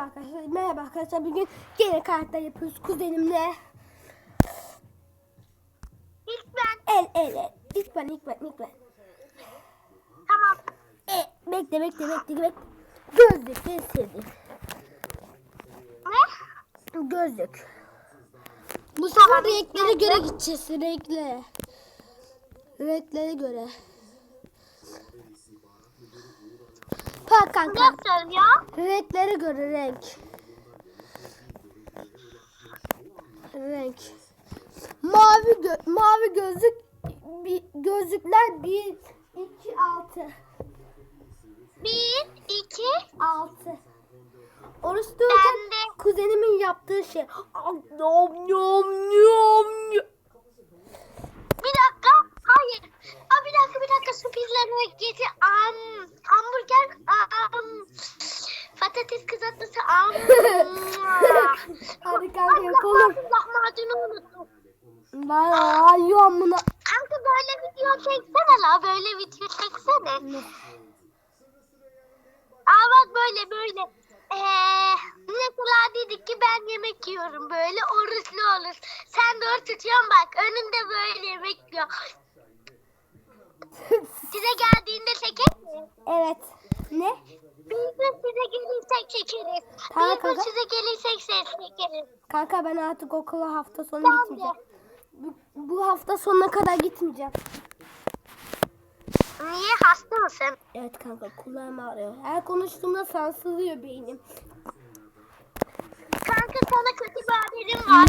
Merhaba arkadaşlar. Merhaba arkadaşlar. Bugün gene karakter yapıyoruz kuzenimle. İlk ben. El el el. İlk ben ilk ben ilk ben. Tamam. E, bekle bekle bekle bekle. Gözlük en sevdiğim. Ne? Gözlük. Bu sefer Tamam, renklere göre gideceğiz. Renklere. Renklere göre. Bak kanka. Nasıl ya? Renklere göre renk. Renk. Mavi gö mavi gözlük bir gözlükler 1 2 6 Bir, iki. 6 Oruç de. kuzenimin yaptığı şey. Nom nom nom. Bir dakika. Hayır. Aa, bir sürprizlerine getir. Am, hamburger. Am, patates kızartması. Am. Hadi kanka yapalım. Lahmacun, lahmacunu unuttum. Ben ayıyorum bunu. Kanka böyle video çeksene la. Böyle video çeksene. Aa bak böyle böyle. Ee, mesela dedik ki ben yemek yiyorum böyle oruçlu olur. Sen de oruç tutuyorsun bak önünde böyle yemek yiyor. Size geldiğinde çeker mi? evet. Ne? Bir gün size gelirsek çekeriz. Tamam bir gün kanka. size gelirsek ses çekeriz. Kanka ben artık okula hafta sonu Tamam gitmeyeceğim. de. Bu, bu hafta sonuna kadar gitmeyeceğim. Niye hasta mısın? Evet kanka kulağım ağrıyor. Her konuştuğumda sansılıyor beynim. Kanka sana kötü bir haberim var.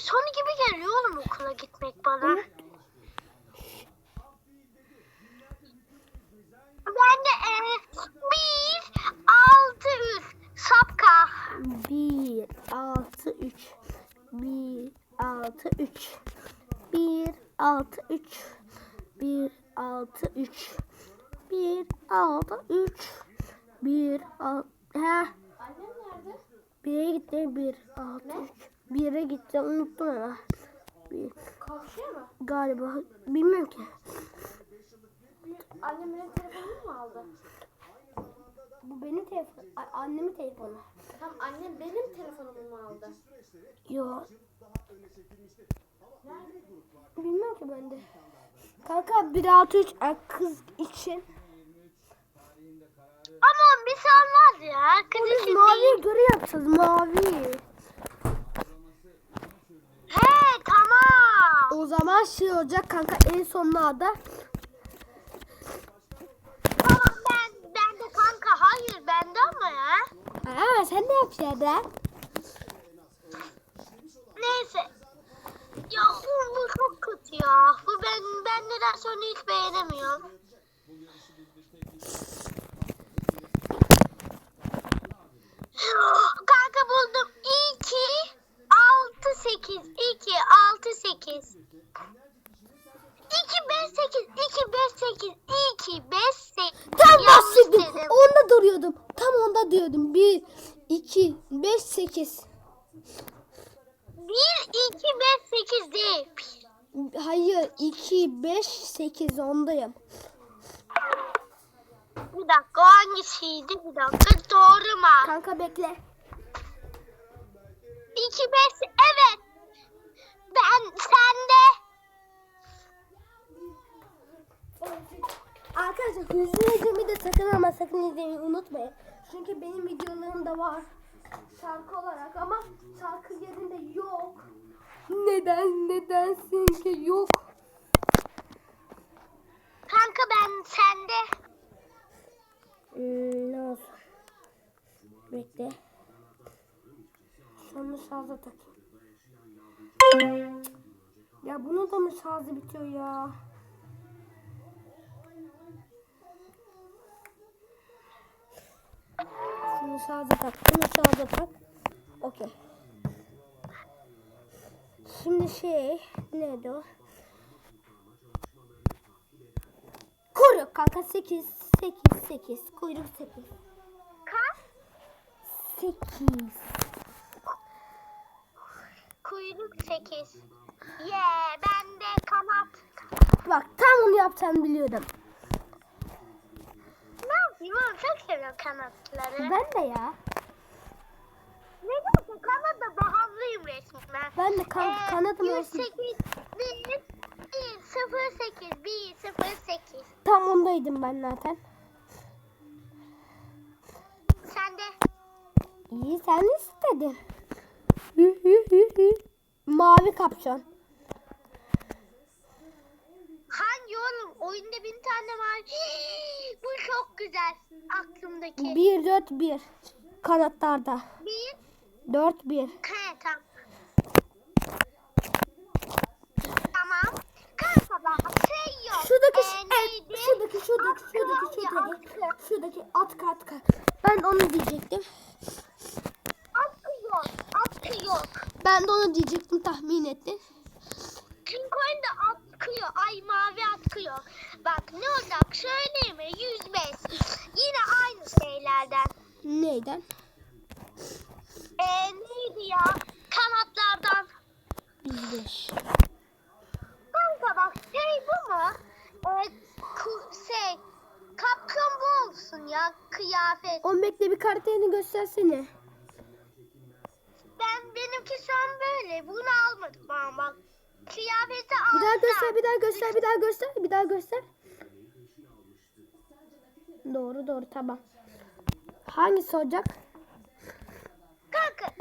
Sonu gibi geliyor oğlum okula gitmek bana. Ben de e, bir, altı, üç, sapka. 1, 6, 3. 1, 6, 3. 1, 6, 3. 1, 6, 3. 1, 6, 3. 1, 6, he. Annem nerede? 1'e gitti 1, 6, 3. 1'e gitti unuttum ama. 1, Kalkıyor mu? galiba bilmiyorum ki. Annem benim telefonumu mu aldı? Bu benim telefon, annemin telefonu. Tamam annem benim telefonumu mu aldı? Yo. Bilmiyorum ki ben de. Kanka 1 6 3 kız için. Aman bir şey olmaz ya. Kız için mavi göre yapacağız mavi. He tamam. O zaman şey olacak kanka en sonlarda. Tamam ben, ben de kanka hayır bende ama ya. Aa sen ne yapacaksın? Neyse. Ya bu, bu çok kötü ya. Bu ben, ben neden sonra hiç beğenemiyorum. Kanka buldum. 2, 6, 8. 2, 6, 8. 2, 5, 8. 2, 5, 8. 2, 5, 8. Tam bahsettim. Onda duruyordum. Tam onda diyordum. 1, 2, 5, 8. 1, 2, 5, 8 değil. Hayır 2, 5, 8 ondayım. Bir dakika hangisiydi? Bir dakika doğru mu? Kanka bekle. 2, 5, evet. Ben sende. Arkadaşlar hızlı Necmi de sakın ama sakın izlemeyi unutmayın. Çünkü benim videolarım da var. Şarkı olarak ama şarkı yerinde yok. Neden nedensin ki yok. Kanka ben sende. Hmm, ne olsun. Bekle. Şunu şarja takayım. Ya bunu da mı şarjı bitiyor ya? Şunu şarja tak. Bunu şarja tak. Okey. Şimdi şey neydi o? Kanka 8 8 8 kuyruk 8 Kaç? 8 Kuyruk 8. Ye ben de kanat. Bak tam onu yapacağını biliyordum. Ne yapayım oğlum çok seviyorum kanatları. Ben de ya. Nedense kanada bağımlıyım resmen. Ben de kan Ee, kanadım olsun. 108 1 1 0 8 1 0 8. Tam ondaydım ben zaten. Sen de İyi sen istedin. Hü hü hü hü. Mavi kapşon. hangi oğlum? Oyunda bin tane var. Bu çok güzel. Aklımdaki. 1 4 1 kanatlarda. 1 4 1 He tamam. Tamam. Kanka bak şey yok. Şuradaki Ee, neydi? şuradaki şuradaki Atkı şuradaki var ya, şuradaki atkı. şuradaki atkı atkı. Ben onu diyecektim. Atkı yok. Atkı yok. Ben de onu diyecektim tahmin ettin. Pink oyunda atkıyor. Ay mavi atkıyor. Bak ne olacak söyleyeyim mi? 105. Yine aynı şeylerden. Neyden? Ee, neydi ya? Kanatlardan. 105. Kanka bak şey bu mu? Ee, şey kapkan bu olsun ya kıyafet. On bekle bir kartını göstersene. Ben benimki şu an böyle. Bunu almadım ben bak. Kıyafeti Bir aldım. daha göster, bir daha göster, bir daha göster, bir daha göster. Doğru doğru tamam. Hangisi olacak? Kanka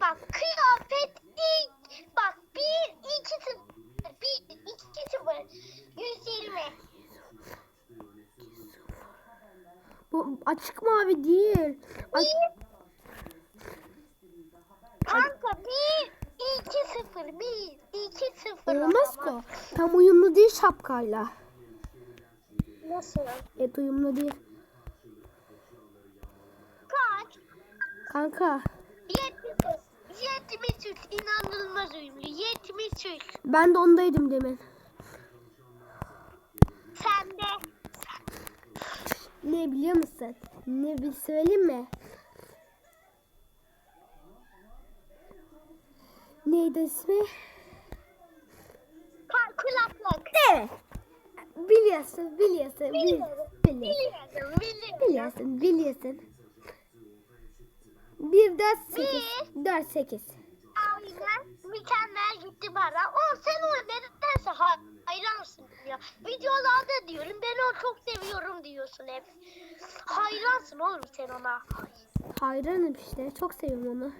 bak kıyafet ilk bak bir iki sıfır bir iki sıfır yüz yirmi. Bu açık mavi değil. Ay, 0 1 2 0 Olmaz ki. Tam uyumlu değil şapkayla. Nasıl? Evet uyumlu değil. Kaç? Kanka. 73. 73 inanılmaz uyumlu. 73. Ben de ondaydım demin. Sen de. Ne biliyor musun? Ne bir söyleyeyim mi? Neydi ismi? Kulaklık. Evet. Biliyorsun, biliyorsun, bil- Biliyorum. biliyorsun. Biliyorum. Biliyorsun, biliyorsun. Bir, dört, sekiz. Dört, sekiz. Aynen. Mükemmel gitti bana. O sen o nedense ha- hayransın ya. Videolarda diyorum ben onu çok seviyorum diyorsun hep. Hayransın oğlum sen ona. Hayranım işte. Çok seviyorum onu.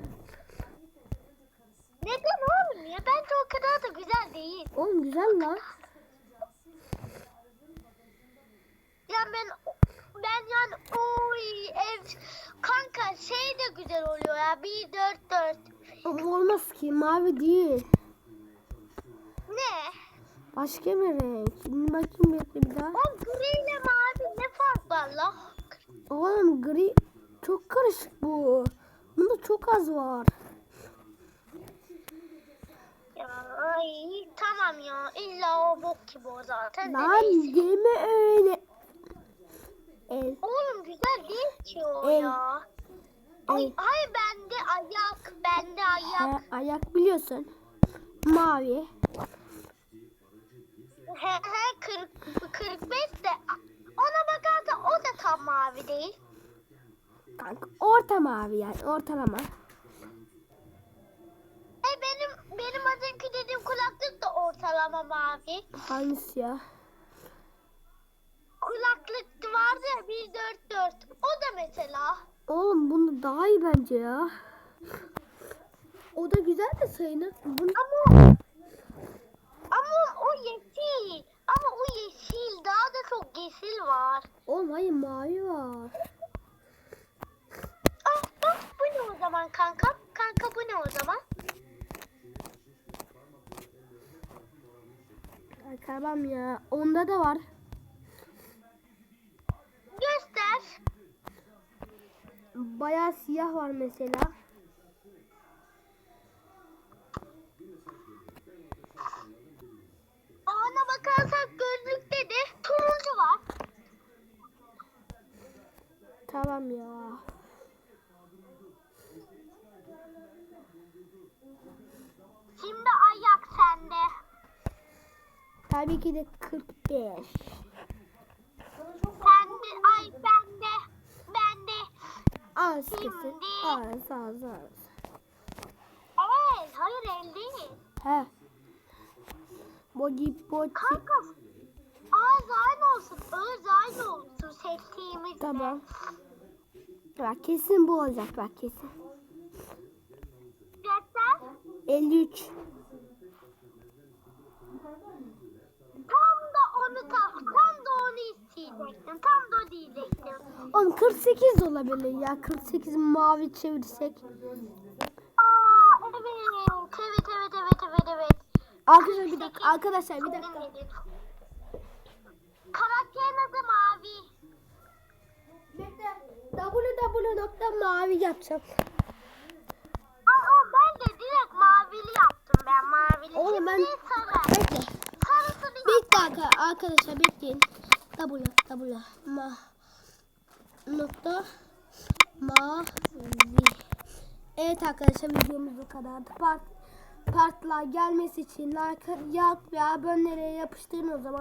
Neden oğlum ya? Bence o kadar da güzel değil. Oğlum güzel lan. Ya ben ben yani oy ev kanka şey de güzel oluyor ya. 1 4 4. Ama olmaz ki. Mavi değil. Ne? Başka bir renk. Şimdi bakayım bekle bir daha. O gri ile mavi ne fark var la? Oğlum gri çok karışık bu. Bunda çok az var. Ya ay tamam ya. İlla o bok gibi o zaten. Lan deme öyle. El. Oğlum güzel değil ki o El. ya. Ay, El. ay bende ayak, bende ayak. Ha, ayak biliyorsun. Mavi. He he 40 45 de ona bakarsa o da tam mavi değil. Kanka orta mavi yani ortalama. Önce dediğim kulaklık da ortalama mavi. Hangisi ya? Kulaklık vardı ya 144. O da mesela. Oğlum bunu daha iyi bence ya. O da güzel de sayılır. Bunu... Ama ama o yeşil. Ama o yeşil daha da çok yeşil var. Oğlum hayır mavi var. Ah bak bu ne o zaman kanka? Kanka bu ne o zaman? Tamam ya. Onda da var. Göster. Bayağı siyah var mesela. Ona bakarsak gözlükte de turuncu var. Tamam ya. Şimdi ayak sende. Tabii ki de 45. Sende ay bende. Bende. Az kesin. Az az az. Evet hayır el değil. He. Body body. Kanka ağız aynı olsun. Öz aynı olsun seçtiğimizde. Tamam. Bak kesin bu olacak bak kesin. Gerçekten 53. tam da onu tam, da onu isteyecektim. Tam da o diyecektim. Oğlum 48 olabilir ya. 48 mavi çevirsek. Aa evet. Evet evet evet evet evet. Arkadaşlar bir dakika. Arkadaşlar bir dakika. Karakterin adı mavi. www nokta mavi yapacağım. Aa ben de direkt mavili yaptım ben mavili. Oğlum Şimdi ben- sarı. Bekle. Sarısını Bir dakika arkadaşlar bekleyin. W W ma nokta mavi. Evet arkadaşlar videomuz bu kadardı. Part partlar gelmesi için like yak ve abonelere yapıştırın o zaman.